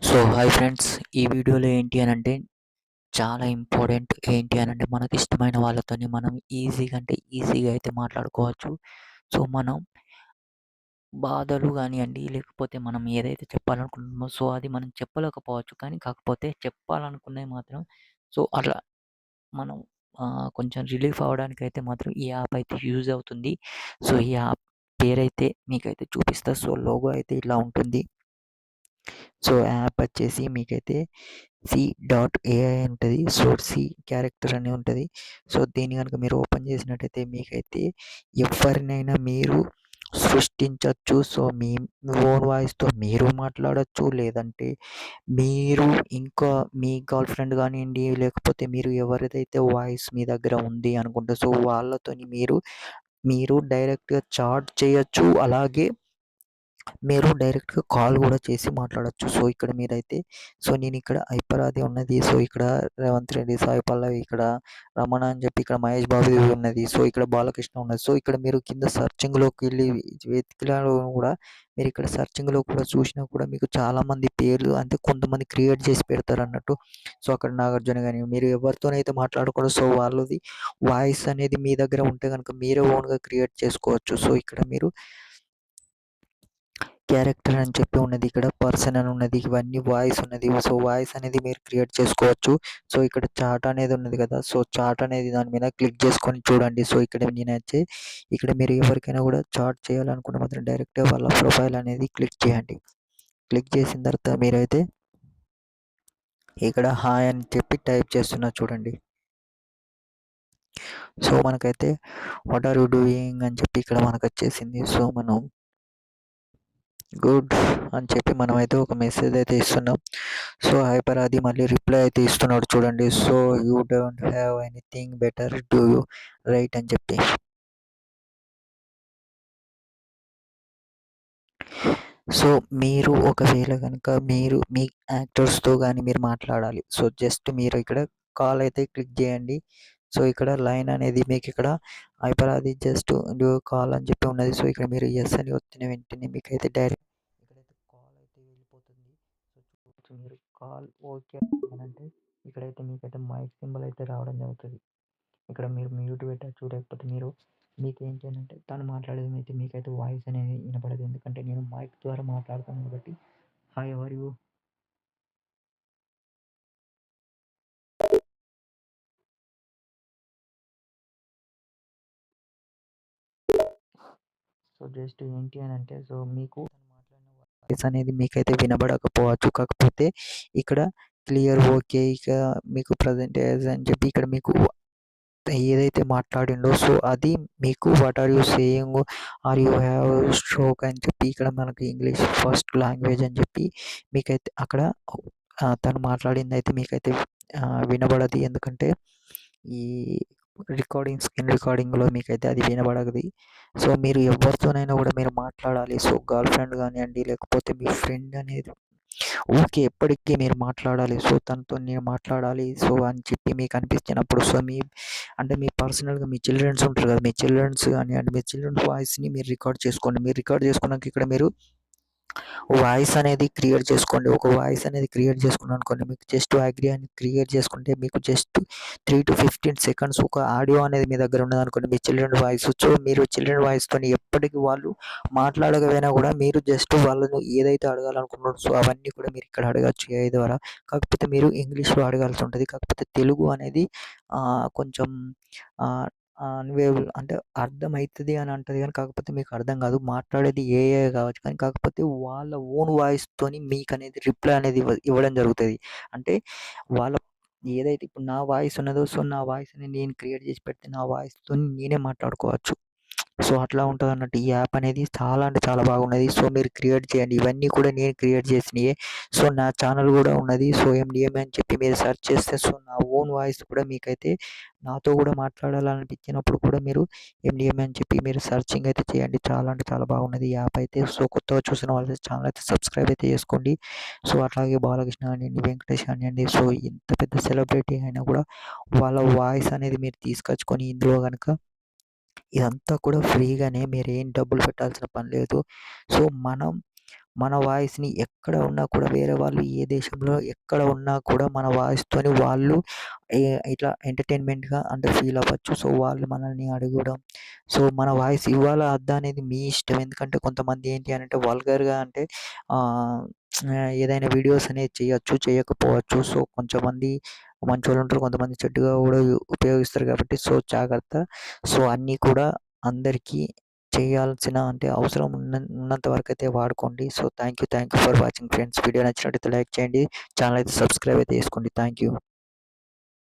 So hi friends. ఈ వీడియోలో ఏంటి అని అంటే చాలా ఇంపార్టెంట్ ఏంటి అని అంటే మనకి ఇష్టమైన వాళ్ళతోని మనం ఈజీగా అంటే ఈజీగా అయితే మాట్లాడుకోవచ్చు. సో మనం బాధలు కానివ్వండి లేకపోతే మనం ఏదైతే చెప్పాలనుకుంటున్నామో సో అది మనం చెప్పలేకపోవచ్చు. కానీ కాకపోతే చెప్పాలనుకున్నది మాత్రం సో అట్లా మనం కొంచెం రిలీఫ్ అవ్వడానికి అయితే మాత్రం ఈ యాప్ అయితే యూజ్ అవుతుంది. సో ఈ యాప్ పేరైతే మీకైతే చూపిస్తా. సో లోగో అయితే ఇలా ఉంటుంది. సో యాప్ వచ్చేసి మీకైతే సి డాట్ ఏఐ ఉంటుంది. సో సి క్యారెక్టర్ అని ఉంటుంది. సో దీన్ని కనుక మీరు ఓపెన్ చేసినట్టయితే మీకైతే ఎవరినైనా మీరు సృష్టించవచ్చు సో మీ ఓన్ వాయిస్తో మీరు మాట్లాడచ్చు. లేదంటే మీరు ఇంకా మీ గర్ల్ ఫ్రెండ్ కానివ్వండి లేకపోతే మీరు ఎవరిదైతే వాయిస్ మీ దగ్గర ఉంది అనుకుంటే సో వాళ్ళతోని మీరు మీరు డైరెక్ట్గా చాట్ చేయొచ్చు. అలాగే మీరు డైరెక్ట్‌గా కాల్ కూడా చేసి మాట్లాడొచ్చు. సో, ఇక్కడ మీరైతే సో, నేను ఇక్కడ ఐపరాది ఉన్నది. సో, ఇక్కడ రేవంత్ రెడ్డి, సాయి పల్లవి, ఇక్కడ రమణ అని చెప్పి ఇక్కడ మహేష్ బాబుది ఉన్నది. సో, ఇక్కడ బాలకృష్ణ ఉన్నది. సో, ఇక్కడ మీరు కింద సర్చింగ్లోకి వెళ్ళి వెతికినా కూడా మీరు ఇక్కడ సర్చింగ్లో కూడా చూసినా కూడా మీకు చాలామంది పేర్లు అంటే కొంతమంది క్రియేట్ చేసి పెడతారు అన్నట్టు సో, అక్కడ నాగార్జున కానీ మీరు ఎవరితోనైతే మాట్లాడుకోవడం సో, వాళ్ళది వాయిస్ అనేది మీ దగ్గర ఉంటే కనుక మీరే ఓన్‌గా క్రియేట్ చేసుకోవచ్చు. సో, ఇక్కడ మీరు క్యారెక్టర్ అని చెప్పి ఉన్నది ఇక్కడ పర్సన్ అని ఉన్నది ఇవన్నీ వాయిస్ ఉన్నది. సో వాయిస్ అనేది మీరు క్రియేట్ చేసుకోవచ్చు. సో ఇక్కడ చాట్ అనేది ఉన్నది కదా. సో చాట్ అనేది దాని మీద క్లిక్ చేసుకొని చూడండి. సో ఇక్కడ నేనైతే ఇక్కడ మీరు ఎవరికైనా కూడా చాట్ చేయాలనుకుంటే మాత్రం డైరెక్ట్గా వాళ్ళ ప్రొఫైల్ అనేది క్లిక్ చేయండి. క్లిక్ చేసిన తర్వాత మీరైతే ఇక్కడ హాయ్ అని చెప్పి టైప్ చేస్తున్నా చూడండి. సో మనకైతే వాట్ ఆర్ యూ డూయింగ్ అని చెప్పి ఇక్కడ మనకు వచ్చేసింది. సో మనం గుడ్ అని చెప్పి మనమైతే ఒక మెసేజ్ అయితే ఇస్తున్నాం. సో హైపర్ అది మళ్ళీ రిప్లై అయితే ఇస్తున్నాడు చూడండి. So you don't have anything better do you right అని చెప్పి. సో మీరు ఒకవేళ కనుక మీరు మీ యాక్టర్స్తో కానీ మీరు మాట్లాడాలి. సో జస్ట్ మీరు ఇక్కడ కాల్ అయితే క్లిక్ చేయండి. సో ఇక్కడ లైన్ అనేది మీకు ఇక్కడ హైపర్ అది జస్ట్ కాల్ అని చెప్పి ఉన్నది. సో ఇక్కడ మీరు ఎస్ అని వచ్చిన వెంటనే మీకు అయితే డైరెక్ట్ ఇక్కడైతే కాల్ అయితే వెళ్ళిపోతుంది సో చూడవచ్చు మీరు కాల్ ఓకే అంటే ఇక్కడైతే మీకైతే మైక్ సింబల్ అయితే రావడం జరుగుతుంది. ఇక్కడ మీరు మ్యూట్ పెట్టచ్చు లేకపోతే మీరు మీకు ఏంటి అంటే తను మాట్లాడేది అయితే మీకైతే వాయిస్ అనేది వినపడదు. ఎందుకంటే నేను మైక్ ద్వారా మాట్లాడతాను కాబట్టి. హాయ్ ఎవరు యూ సో జస్ట్ ఏంటి అని అంటే సో మీకు వాయిస్ అనేది మీకైతే వినబడకపోవచ్చు. కాకపోతే ఇక్కడ క్లియర్ ఓకే ఇక మీకు ప్రజెంట్ అని చెప్పి ఇక్కడ మీకు ఏదైతే మాట్లాడిండో సో అది మీకు what are you saying are you have stroke అని చెప్పి ఇక్కడ మనకి ఇంగ్లీష్ ఫస్ట్ లాంగ్వేజ్ అని చెప్పి మీకైతే అక్కడ తను మాట్లాడింది అయితే మీకైతే వినబడదు. ఎందుకంటే ఈ రికార్డింగ్ స్క్రీన్ రికార్డింగ్లో మీకైతే అది వినబడగది. సో మీరు ఎవరితోనైనా కూడా మీరు మాట్లాడాలి. సో గర్ల్ ఫ్రెండ్ కానివ్వండి లేకపోతే మీ ఫ్రెండ్ అనేది ఓకే ఎప్పటికీ మీరు మాట్లాడాలి. సో తనతో నేను మాట్లాడాలి. సో అని చెప్పి మీకు అనిపించినప్పుడు సో మీ అంటే మీ పర్సనల్గా మీ చిల్డ్రన్స్ ఉంటారు కదా మీ చిల్డ్రన్స్ కానివ్వండి మీ చిల్డ్రన్స్ వాయిస్ని మీరు రికార్డ్ చేసుకోండి. మీరు రికార్డ్ చేసుకున్నాక ఇక్కడ మీరు వాయిస్ అనేది క్రియేట్ చేసుకోండి. ఒక వాయిస్ అనేది క్రియేట్ చేసుకున్నాను అనుకోండి మీకు జస్ట్ అగ్రి అని క్రియేట్ చేసుకుంటే మీకు just three to fifteen seconds ఒక ఆడియో అనేది మీ దగ్గర ఉన్నది అనుకోండి. మీ చిల్డ్రన్ వాయిస్ సో మీరు చిల్డ్రన్ వాయిస్తో ఎప్పటికీ వాళ్ళు మాట్లాడకపోయినా కూడా మీరు జస్ట్ వాళ్ళను ఏదైతే అడగాలనుకుంటున్నారో సో అవన్నీ కూడా మీరు ఇక్కడ అడగచ్చు ఏ ద్వారా. కాకపోతే మీరు ఇంగ్లీష్లో అడగాల్సి ఉంటుంది. కాకపోతే తెలుగు అనేది కొంచెం అన్వేబుల్ అంటే అర్థమవుతుంది అని అంటుంది కానీ కాకపోతే మీకు అర్థం కాదు. మాట్లాడేది ఏఐ కావచ్చు కానీ కాకపోతే వాళ్ళ ఓన్ వాయిస్తోని మీకు అనేది రిప్లై అనేది ఇవ్వడం జరుగుతుంది. అంటే వాళ్ళ ఏదైతే ఇప్పుడు నా వాయిస్ ఉన్నదో సో నా వాయిస్ని నేను క్రియేట్ చేసి పెడితే నా వాయిస్తో నేనే మాట్లాడుకోవచ్చు. సో అట్లా ఉంటుంది అన్నట్టు ఈ యాప్ అనేది చాలా అంటే చాలా బాగున్నది. సో మీరు క్రియేట్ చేయండి. ఇవన్నీ కూడా నేను క్రియేట్ చేసినవి సో నా ఛానల్ కూడా ఉన్నది. సో ఎండిఎం అని చెప్పి మీరు సెర్చ్ చేస్తే సో నా ఓన్ వాయిస్ కూడా మీకైతే నాతో కూడా మాట్లాడాలనిపించినప్పుడు కూడా మీరు ఎండిఎం అని చెప్పి మీరు సర్చింగ్ అయితే చేయండి. చాలా అంటే చాలా బాగున్నది ఈ యాప్ అయితే. సో కొత్తగా చూసిన వాళ్ళ ఛానల్ అయితే సబ్స్క్రైబ్ అయితే చేసుకోండి. సో అట్లాగే బాలకృష్ణ కానివ్వండి వెంకటేష్ కానివ్వండి సో ఇంత పెద్ద సెలబ్రిటీ అయినా కూడా వాళ్ళ వాయిస్ అనేది మీరు తీసుకొచ్చుకొని ఇందులో కనుక ఇదంతా కూడా ఫ్రీగానే మీరు ఏం డబ్బులు పెట్టాల్సిన పని లేదు సో మనం మన వాయిస్‌ని ఎక్కడ ఉన్నా కూడా వేరే వాళ్ళు ఏ దేశంలో ఎక్కడ ఉన్నా కూడా మన వాయిస్‌తోని వాళ్ళు ఇట్లా ఎంటర్‌టైన్‌మెంట్‌గా అంటే ఫీల్ అవ్వచ్చు. సో, వాళ్ళు మనల్ని అడగడం సో, మన వాయిస్ ఇవ్వాలా అద్దా అనేది మీ ఇష్టం. ఎందుకంటే కొంతమంది ఏంటి అని అంటే వల్గర్‌గా అంటే ఏదైనా వీడియోస్ అనేది చేయొచ్చు, చేయకపోవచ్చు. సో, కొంతమంది కొంచెంమంది మంచోళ్ళుంటారు. కొంతమంది చెడ్డగా కూడా ఉపయోగిస్తారు కాబట్టి సో, జాగ్రత్త. సో, అన్నీ కూడా అందరికీ చేయాల్సిన అంటే అవసరం ఉన్న ఉన్నంత అయితే వాడుకోండి. So, thank you. Thank you for watching friends. Video నచ్చినట్టయితే లైక్ చేయండి. ఛానల్ అయితే సబ్స్క్రైబ్ అయితే చేసుకోండి. Thank you.